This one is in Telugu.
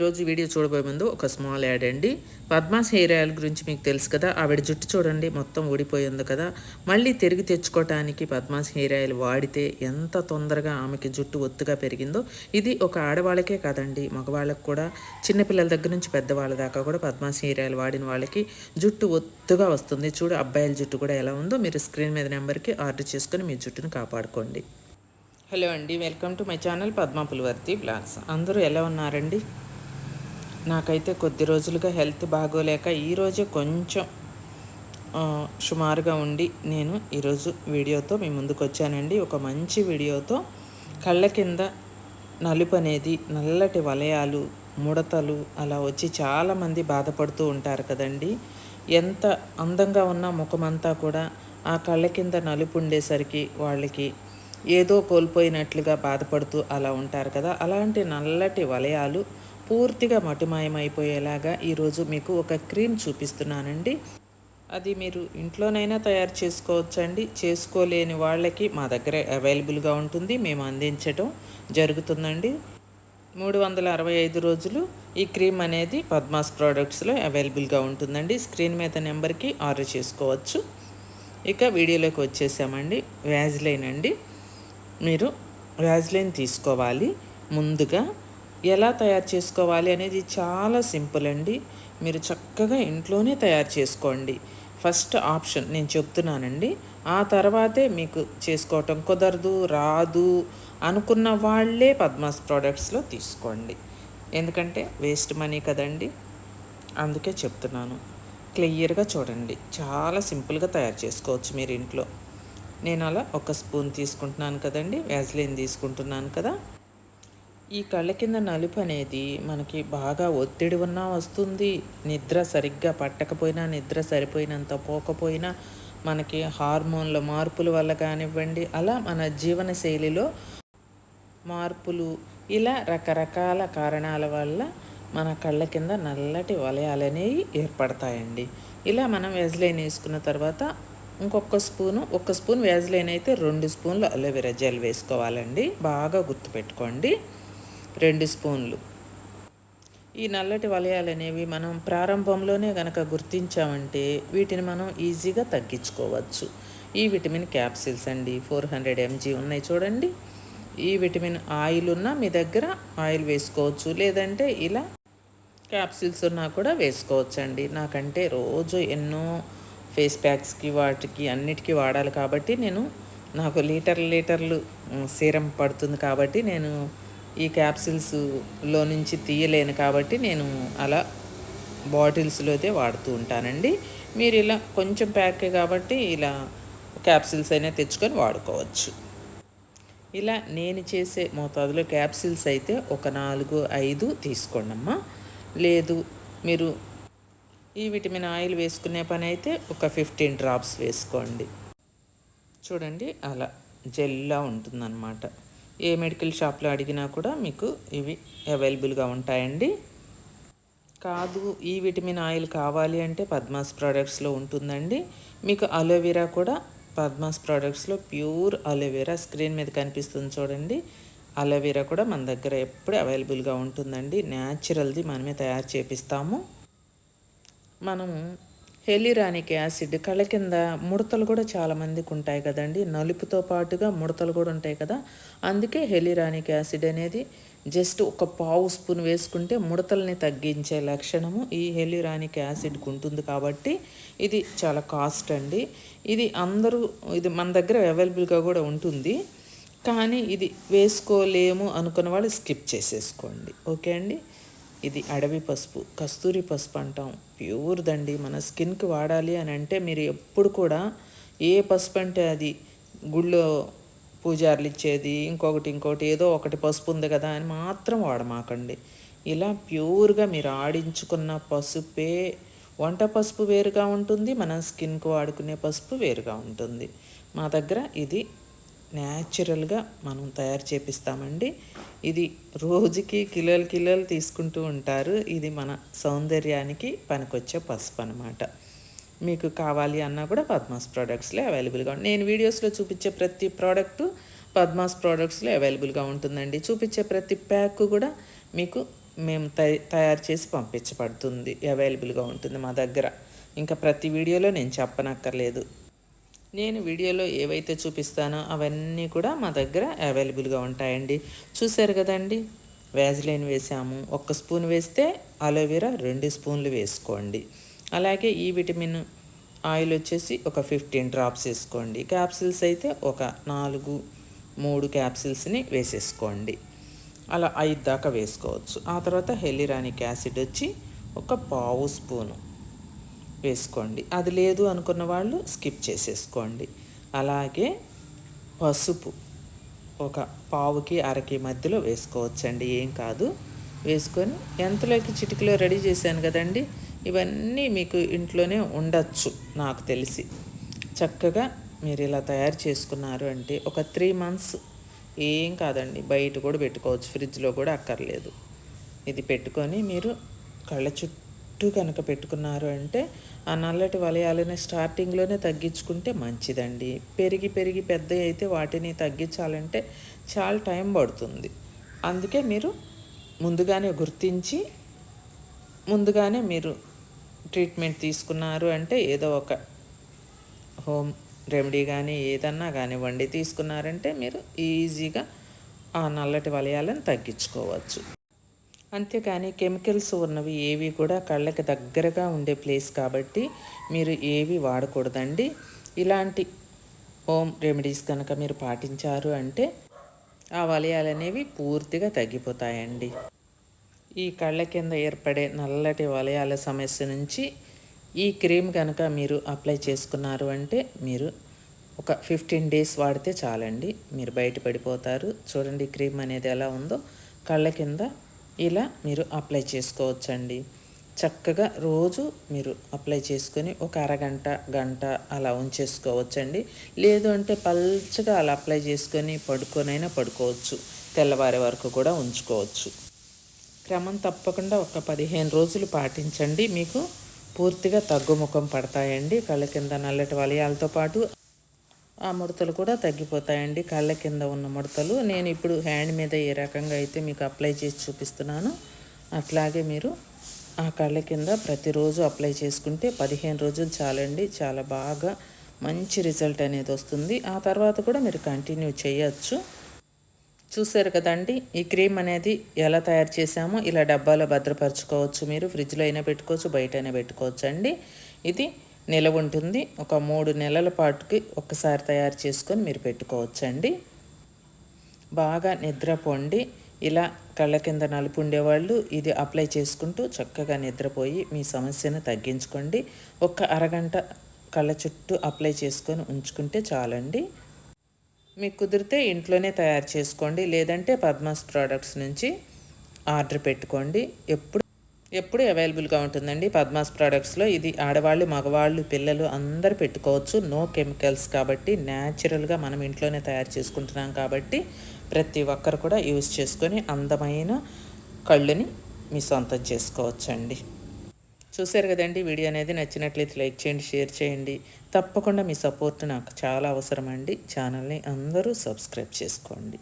ఈరోజు వీడియో చూడబోయే ముందు ఒక స్మాల్ యాడ్ అండి. పద్మాస్ హెయిర్ ఆయిల్ గురించి మీకు తెలుసు కదా ఆవిడ జుట్టు చూడండి మొత్తం ఊడిపోయింది కదా. మళ్ళీ తిరిగి తెచ్చుకోవటానికి పద్మాస్ హెయిర్ ఆయిల్ వాడితే ఎంత తొందరగా ఆమెకి జుట్టు ఒత్తుగా పెరిగిందో. ఇది ఒక ఆడవాళ్ళకే కాదండి మగవాళ్ళకి కూడా. చిన్నపిల్లల దగ్గర నుంచి పెద్దవాళ్ళ దాకా కూడా పద్మాస్ హెయిర్ ఆయిల్ వాడిన వాళ్ళకి జుట్టు ఒత్తుగా వస్తుంది. చూడు అబ్బాయిల జుట్టు కూడా ఎలా ఉందో. మీరు స్క్రీన్ మీద నెంబర్కి ఆర్డర్ చేసుకొని మీ జుట్టును కాపాడుకోండి. హలో అండి welcome to my channel Padma Pulivarthi blogs. అందరూ ఎలా ఉన్నారండి? నాకైతే కొద్ది రోజులుగా హెల్త్ బాగోలేక ఈరోజే కొంచెం సుమారుగా ఉండి నేను ఈరోజు వీడియోతో మీ ముందుకు వచ్చానండి ఒక మంచి వీడియోతో కళ్ళ కింద నలుపు అనేది నల్లటి వలయాలు ముడతలు అలా వచ్చి చాలామంది బాధపడుతూ ఉంటారు కదండి. ఎంత అందంగా ఉన్న ముఖమంతా కూడా ఆ కళ్ళ కింద నలుపు ఉండేసరికి వాళ్ళకి ఏదో కోల్పోయినట్లుగా బాధపడుతూ అలా ఉంటారు కదా. అలాంటి నల్లటి వలయాలు పూర్తిగా మటుమాయమైపోయేలాగా ఈరోజు మీకు ఒక క్రీమ్ చూపిస్తున్నానండి. అది మీరు ఇంట్లోనైనా తయారు చేసుకోవచ్చండి. చేసుకోలేని వాళ్ళకి మా దగ్గర అవైలబుల్గా ఉంటుంది. మేము అందించడం జరుగుతుందండి. మూడు వందల అరవై ఐదు రోజులు ఈ క్రీమ్ అనేది పద్మాస్ ప్రోడక్ట్స్లో అవైలబుల్గా ఉంటుందండి. స్క్రీన్ మీద నెంబర్కి ఆర్డర్ చేసుకోవచ్చు. ఇక వీడియోలోకి వచ్చేసామండి. వ్యాజ్లైన్ అండి. మీరు వ్యాజ్లైన్ తీసుకోవాలి. ముందుగా ఎలా తయారు చేసుకోవాలి అనేది చాలా సింపుల్ అండి. మీరు చక్కగా ఇంట్లోనే తయారు చేసుకోండి. ఫస్ట్ ఆప్షన్ నేను చెప్తున్నానండి. ఆ తర్వాతే మీకు చేసుకోవటం కుదరదు రాదు అనుకున్న వాళ్ళే పద్మాస్ ప్రోడక్ట్స్లో తీసుకోండి. ఎందుకంటే వేస్ట్ మనీ కదండి. అందుకే చెప్తున్నాను. క్లియర్గా చూడండి. చాలా సింపుల్గా తయారు చేసుకోవచ్చు మీరు ఇంట్లో. నేను అలా ఒక స్పూన్ తీసుకుంటున్నాను కదండి. వ్యాజ్లైన్ తీసుకుంటున్నాను కదా. ఈ కళ్ళ కింద నలుపు అనేది మనకి బాగా ఒత్తిడి ఉన్నా వస్తుంది. నిద్ర సరిగ్గా పట్టకపోయినా నిద్ర సరిపోయినంత పోకపోయినా మనకి హార్మోన్ల మార్పుల వల్ల కానివ్వండి అలా మన జీవన శైలిలో మార్పులు ఇలా రకరకాల కారణాల వల్ల మన కళ్ళ కింద నల్లటి వలయాలు అనేవి ఏర్పడతాయండి. ఇలా మనం వెజ్లైన్ వేసుకున్న తర్వాత ఇంకొక స్పూను ఒక స్పూన్ వ్యాజ్లైన్ అయితే రెండు స్పూన్లు అలోవెరా జెల్ వేసుకోవాలండి. బాగా గుర్తుపెట్టుకోండి. రెండు స్పూన్లు. ఈ నల్లటి వలయాలు అనేవి మనం ప్రారంభంలోనే గనక గుర్తించామంటే వీటిని మనం ఈజీగా తగ్గించుకోవచ్చు. ఈ విటమిన్ క్యాప్సిల్స్ అండి ఫోర్ హండ్రెడ్ ఎంజీ ఉన్నాయి చూడండి. ఈ విటమిన్ ఆయిల్ ఉన్నా మీ దగ్గర ఆయిల్ వేసుకోవచ్చు లేదంటే ఇలా క్యాప్సిల్స్ ఉన్నా కూడా వేసుకోవచ్చండి. నాకంటే రోజు ఎన్నో ఫేస్ ప్యాక్స్కి వాటికి అన్నిటికీ వాడాలి కాబట్టి నేను నాకు లీటర్ లీటర్లు సీరం పడుతుంది కాబట్టి నేను ఈ క్యాప్సిల్స్లో నుంచి తీయలేను కాబట్టి నేను అలా బాటిల్స్లో అయితే వాడుతూ ఉంటానండి. మీరు ఇలా కొంచెం ప్యాకే కాబట్టి ఇలా క్యాప్సిల్స్ అయినా తెచ్చుకొని వాడుకోవచ్చు. ఇలా నేను చేసే మోతాదులో క్యాప్సిల్స్ అయితే ఒక నాలుగు ఐదు తీసుకోండమ్మా. లేదు మీరు ఈ విటమిన్ ఆయిల్ వేసుకునే పని అయితే ఒక ఫిఫ్టీన్ డ్రాప్స్ వేసుకోండి. చూడండి అలా జెల్లా ఉంటుందన్నమాట. ఏ మెడికల్ షాప్లో అడిగినా కూడా మీకు ఇవి అవైలబుల్గా ఉంటాయండి. కాదు ఈ విటమిన్ ఆయిల్ కావాలి అంటే పద్మాస్ ప్రోడక్ట్స్లో ఉంటుందండి. మీకు అలోవెరా కూడా పద్మాస్ ప్రోడక్ట్స్లో ప్యూర్ అలోవెరా స్క్రీన్ మీద కనిపిస్తుంది చూడండి. అలోవెరా కూడా మన దగ్గర ఎప్పుడు అవైలబుల్గా ఉంటుందండి. న్యాచురల్ది మనమే తయారు చేపిస్తాము. మనము హెలిరానిక్ యాసిడ్ కళ్ళ కింద ముడతలు కూడా చాలా మందికి ఉంటాయి కదండి. నలుపుతో పాటుగా ముడతలు కూడా ఉంటాయి కదా. అందుకే హెలిరానిక్ యాసిడ్ అనేది జస్ట్ ఒక పావు స్పూన్ వేసుకుంటే ముడతల్ని తగ్గించే లక్షణము ఈ హెలిరానిక్ యాసిడ్కి ఉంటుంది కాబట్టి ఇది చాలా కాస్ట్ అండి. ఇది అందరూ ఇది మన దగ్గర అవైలబుల్గా కూడా ఉంటుంది. కానీ ఇది వేసుకోలేము అనుకున్న వాళ్ళు స్కిప్ చేసేసుకోండి. ఓకే అండి? ఇది అడవి పసుపు కస్తూరి పసుపు అంటాం. ప్యూర్ దండి మన స్కిన్కి వాడాలి అని అంటే మీరు ఎప్పుడు కూడా ఏ పసుపు అంటే అది గుళ్ళో పూజార్లు ఇచ్చేది ఇంకొకటి ఇంకోటి ఏదో ఒకటి పసుపు ఉంది కదా అని మాత్రం వాడమాకండి. ఇలా ప్యూర్గా మీరు ఆడించుకున్న పసుపే వంట పసుపు వేరుగా ఉంటుంది మన స్కిన్కు వాడుకునే పసుపు వేరుగా ఉంటుంది. మా దగ్గర ఇది న్యాచురల్గా మనం తయారు చేపిస్తామండి. ఇది రోజుకి కిలోలు కిలోలు తీసుకుంటూ ఉంటారు. ఇది మన సౌందర్యానికి పనికొచ్చే పసుపు అనమాట మీకు కావాలి అన్నా కూడా పద్మాస్ ప్రోడక్ట్స్లో అవైలబుల్గా ఉంటుంది నేను వీడియోస్లో చూపించే ప్రతి ప్రోడక్టు పద్మాస్ ప్రోడక్ట్స్లో అవైలబుల్గా ఉంటుందండి. చూపించే ప్రతి ప్యాక్ కూడా మీకు మేము తయారు చేసి పంపించబడుతుంది. అవైలబుల్గా ఉంటుంది మా దగ్గర. ఇంకా ప్రతి వీడియోలో నేను చెప్పనక్కర్లేదు. నేను వీడియోలో ఏవైతే చూపిస్తానో అవన్నీ కూడా మా దగ్గర అవైలబుల్గా ఉంటాయండి. చూశారు కదండి? వ్యాజ్లైన్ వేసాము. ఒక్క స్పూన్ వేస్తే అలోవెరా రెండు స్పూన్లు వేసుకోండి. అలాగే ఈ విటమిన్ ఆయిల్ వచ్చేసి ఒక ఫిఫ్టీన్ డ్రాప్స్ వేసుకోండి. క్యాప్సిల్స్ అయితే ఒక నాలుగు మూడు క్యాప్సిల్స్ని వేసేసుకోండి. అలా ఐదు దాకా వేసుకోవచ్చు. ఆ తర్వాత హెలిరానిక్ యాసిడ్ వచ్చి ఒక పావు స్పూను. వేసుకోండి. అది లేదు అనుకున్న వాళ్ళు స్కిప్ చేసేసుకోండి. అలాగే పసుపు ఒక పావుకి అరకి మధ్యలో వేసుకోవచ్చండి. ఏం కాదు. వేసుకొని ఎంతలోకి చిటికలో రెడీ చేశాను కదండి. ఇవన్నీ మీకు ఇంట్లోనే ఉండొచ్చు నాకు తెలిసి. చక్కగా మీరు ఇలా తయారు చేసుకున్నారు అంటే ఒక త్రీ మంత్స్ ఏం కాదండి. బయట కూడా పెట్టుకోవచ్చు. ఫ్రిడ్జ్లో కూడా అక్కర్లేదు. ఇది పెట్టుకొని మీరు కళ్ళ చుట్టూ కనుక పెట్టుకున్నారు అంటే ఆ నల్లటి వలయాలని స్టార్టింగ్లోనే తగ్గించుకుంటే మంచిదండి. పెరిగి పెరిగి పెద్ద అయితే వాటిని తగ్గించాలంటే చాలా టైం పడుతుంది. అందుకే మీరు ముందుగానే గుర్తించి ముందుగానే మీరు ట్రీట్మెంట్ తీసుకున్నారు అంటే ఏదో ఒక హోమ్ రెమెడీ కానీ ఏదన్నా కానివ్వండి తీసుకున్నారంటే మీరు ఈజీగా ఆ నల్లటి వలయాలను తగ్గించుకోవచ్చు. అంతేకాని కెమికల్స్ ఉన్నవి ఏవి కూడా కళ్ళకి దగ్గరగా ఉండే ప్లేస్ కాబట్టి మీరు ఏవి వాడకూడదండి. ఇలాంటి హోమ్ రెమెడీస్ కనుక మీరు పాటించారు అంటే ఆ వలయాలు అనేవి పూర్తిగా తగ్గిపోతాయండి. ఈ కళ్ళ కింద ఏర్పడే నల్లటి వలయాల సమస్య నుంచి ఈ క్రీమ్ కనుక మీరు అప్లై చేసుకున్నారు అంటే మీరు ఒక ఫిఫ్టీన్ డేస్ వాడితే చాలండి. మీరు బయటపడిపోతారు చూడండి క్రీమ్ అనేది ఎలా ఉందో. కళ్ళ కింద ఇలా మీరు అప్లై చేసుకోవచ్చండి. చక్కగా రోజు మీరు అప్లై చేసుకొని ఒక అరగంట గంట అలా ఉంచేసుకోవచ్చండి. లేదు అంటే పల్చగా అలా అప్లై చేసుకొని పడుకొనైనా పడుకోవచ్చు. తెల్లవారే వరకు కూడా ఉంచుకోవచ్చు. క్రమం తప్పకుండా ఒక పదిహేను రోజులు పాటించండి. మీకు పూర్తిగా తగ్గుముఖం పడతాయండి. కళ్ళ కింద నల్లటి వలయాలతో పాటు ఆ ముడతలు కూడా తగ్గిపోతాయండి. కళ్ళ కింద ఉన్న ముడతలు. నేను ఇప్పుడు హ్యాండ్ మీద ఏ రకంగా అయితే మీకు అప్లై చేసి చూపిస్తున్నాను అట్లాగే మీరు ఆ కళ్ళ కింద ప్రతిరోజు అప్లై చేసుకుంటే పదిహేను రోజులు చాలండి. చాలా బాగా మంచి రిజల్ట్ అనేది వస్తుంది. ఆ తర్వాత కూడా మీరు కంటిన్యూ చేయొచ్చు. చూసారు కదండి ఈ క్రీమ్ అనేది ఎలా తయారు చేసామో ఇలా డబ్బాలో భద్రపరచుకోవచ్చు మీరు. ఫ్రిడ్జ్లో అయినా పెట్టుకోవచ్చు బయట అయినా పెట్టుకోవచ్చు అండి ఇది నిలవ ఉంటుంది. ఒక మూడు నెలల పాటుకి ఒక్కసారి తయారు చేసుకొని మీరు పెట్టుకోవచ్చండి. బాగా నిద్రపోండి ఇలా కళ్ళ కింద నలుపు ఉండేవాళ్ళు ఇది అప్లై చేసుకుంటూ చక్కగా నిద్రపోయి మీ సమస్యను తగ్గించుకోండి. ఒక్క అరగంట కళ్ళ చుట్టూ అప్లై చేసుకొని ఉంచుకుంటే చాలండి. మీకు కుదిరితే ఇంట్లోనే తయారు చేసుకోండి. లేదంటే పద్మాస్ ప్రోడక్ట్స్ నుంచి ఆర్డర్ పెట్టుకోండి. ఎప్పుడు ఎప్పుడు అవైలబుల్గా ఉంటుందండి. పద్మాస్ ప్రోడక్ట్స్లో ఇది ఆడవాళ్ళు మగవాళ్ళు పిల్లలు అందరు పెట్టుకోవచ్చు. నో కెమికల్స్ కాబట్టి న్యాచురల్గా మనం ఇంట్లోనే తయారు చేసుకుంటున్నాం కాబట్టి ప్రతి ఒక్కరు కూడా యూజ్ చేసుకొని అందమైన కళ్ళుని మీ సొంతం చేసుకోవచ్చండి. చూశారు కదండి వీడియో అనేది నచ్చినట్లయితే లైక్ చేయండి షేర్ చేయండి. తప్పకుండా మీ సపోర్ట్ నాకు చాలా అవసరం అండి ఛానల్ని అందరూ సబ్స్క్రైబ్ చేసుకోండి.